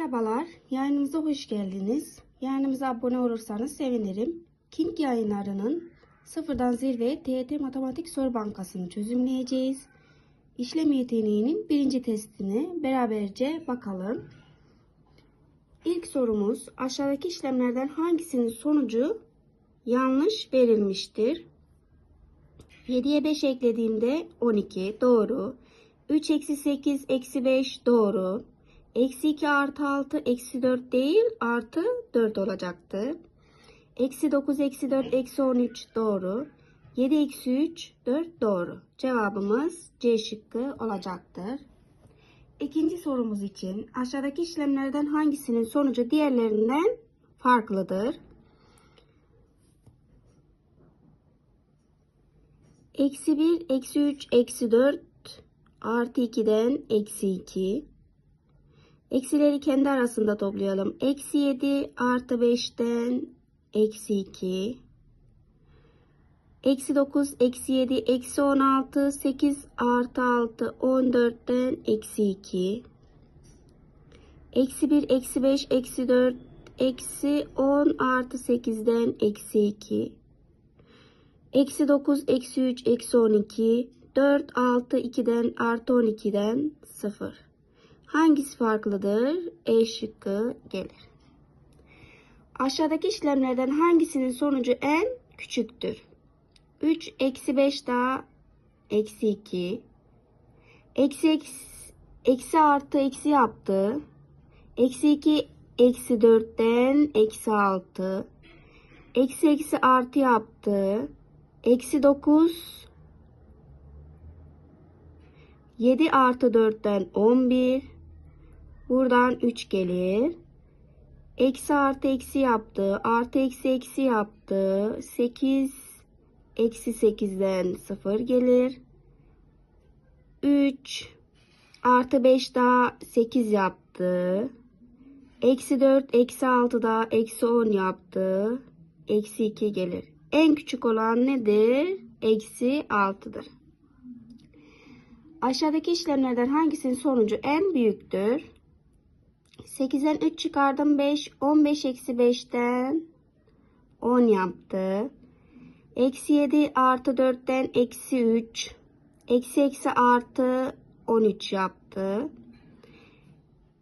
Merhabalar, yayınımıza hoş geldiniz. Yayınımıza abone olursanız sevinirim. King yayınlarının sıfırdan zirve TYT Matematik Soru Bankası'nı çözümleyeceğiz. İşlem yeteneğinin birinci testine beraberce bakalım. İlk sorumuz aşağıdaki işlemlerden hangisinin sonucu yanlış verilmiştir? 7'ye 5 eklediğimde 12 doğru. 3 eksi 8 eksi 5 doğru. Eksi 2 artı 6 eksi 4 değil artı 4 olacaktı. Eksi 9 eksi 4 eksi 13 doğru. 7 eksi 3 4 doğru. Cevabımız C şıkkı olacaktır. İkinci sorumuz için aşağıdaki işlemlerden hangisinin sonucu diğerlerinden farklıdır? Eksi 1, eksi 3, eksi 4 artı 2'den eksi 2. Eksileri kendi arasında toplayalım. Eksi 7 artı 5'ten eksi 2. Eksi 9, eksi 7, eksi 16, 8 artı 6, 14'ten eksi 2. Eksi 1, eksi 5, eksi 4, eksi 10 artı 8'den eksi 2. Eksi 9, eksi 3, eksi 12, 4, 6, 2'den artı 12'den 0. Hangisi farklıdır? E şıkkı gelir. Aşağıdaki işlemlerden hangisinin sonucu en küçüktür? 3 eksi 5 daha eksi 2. Eksi, eksi, eksi artı eksi yaptı. Eksi 2 eksi 4'ten eksi 6. Eksi eksi artı yaptı. Eksi 9 7 artı 4'ten 11. Buradan 3 gelir. Eksi artı eksi yaptı. Artı eksi eksi yaptı. 8 eksi 8'den 0 gelir. 3 artı 5 daha 8 yaptı. Eksi 4 eksi 6 daha eksi 10 yaptı. Eksi 2 gelir. En küçük olan nedir? Eksi 6'dır. Aşağıdaki işlemlerden hangisinin sonucu en büyüktür? 8'den 3 çıkardım 5. 15 eksi 5'ten 10 yaptı. Eksi 7 artı 4'ten eksi 3. Eksi eksi artı 13 yaptı.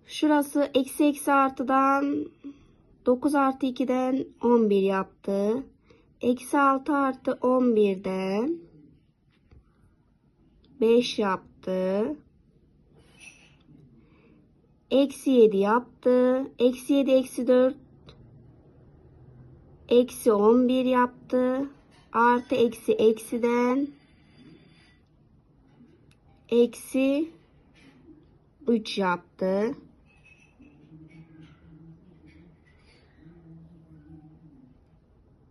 Şurası eksi eksi artıdan 9 artı 2'den 11 yaptı. Eksi 6 artı 11'den 5 yaptı. Eksi 7 yaptı. Eksi 7 eksi 4 eksi 11 yaptı. Artı eksi eksiden eksi 3 yaptı.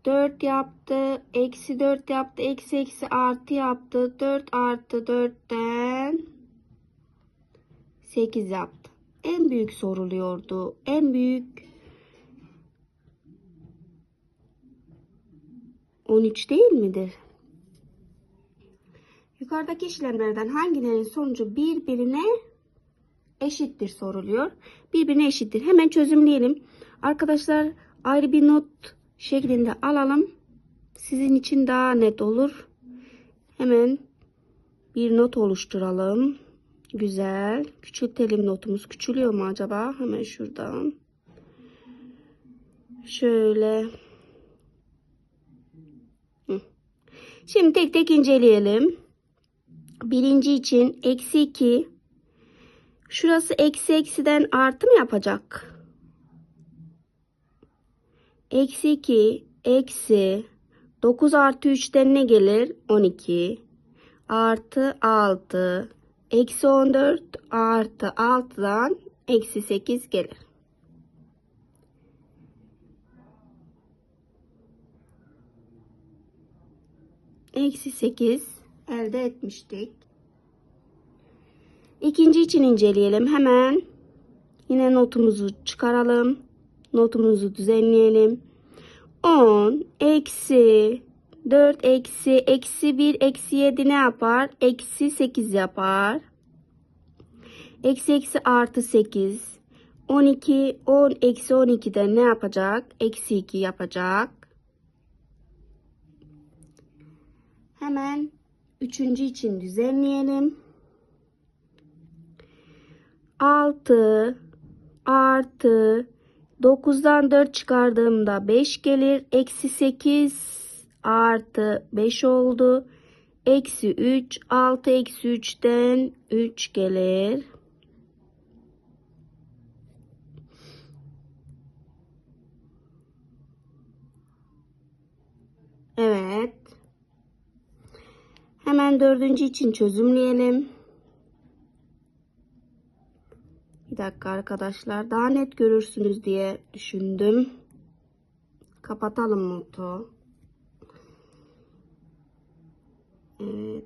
Dört yaptı. Eksi dört yaptı. Eksi eksi artı yaptı. Dört artı dörtten sekiz yaptı. En büyük soruluyordu. En büyük 13 değil midir? Yukarıdaki işlemlerden hangilerinin sonucu birbirine eşittir soruluyor. Birbirine eşittir. Hemen çözümleyelim. Arkadaşlar ayrı bir not şeklinde alalım. Sizin için daha net olur. Hemen bir not oluşturalım. Güzel. Küçültelim notumuz. Küçülüyor mu acaba? Hemen şuradan. Şöyle. Şimdi tek tek inceleyelim. Birinci için eksi 2. Şurası eksi eksiden artı mı yapacak? Eksi 2 eksi 9 artı 3'ten ne gelir? 12 artı 6 eksi 14 artı 6'dan eksi 8 gelir. Eksi 8 elde etmiştik. İkinci için inceleyelim. Hemen yine notumuzu çıkaralım. Notumuzu düzenleyelim. 10 eksi 4 eksi eksi 1 eksi 7 ne yapar? Eksi 8 yapar. Eksi eksi artı 8. 12, 10 eksi 12'de ne yapacak? Eksi 2 yapacak. Hemen üçüncü için düzenleyelim. 6 artı 9'dan 4 çıkardığımda 5 gelir. Eksi 8 artı 5 oldu. Eksi 3 6 eksi 3'ten 3 gelir. Evet. Hemen dördüncü için çözümleyelim. Bir dakika arkadaşlar. Daha net görürsünüz diye düşündüm. Kapatalım notu. Evet.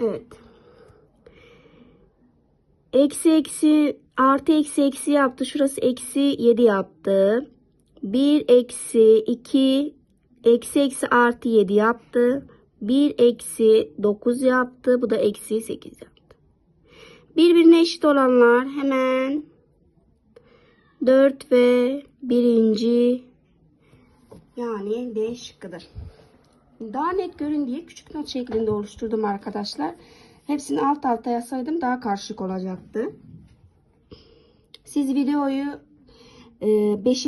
Evet. Eksi eksi artı eksi eksi yaptı. Şurası eksi 7 yaptı. 1 eksi 2 eksi eksi artı 7 yaptı. 1 eksi 9 yaptı. Bu da eksi 8 yaptı. Birbirine eşit olanlar hemen 4 ve birinci yani D şıkkıdır. Daha net görün diye küçük not şeklinde oluşturdum arkadaşlar. Hepsini alt alta yazsaydım daha karışık olacaktı. Siz videoyu 5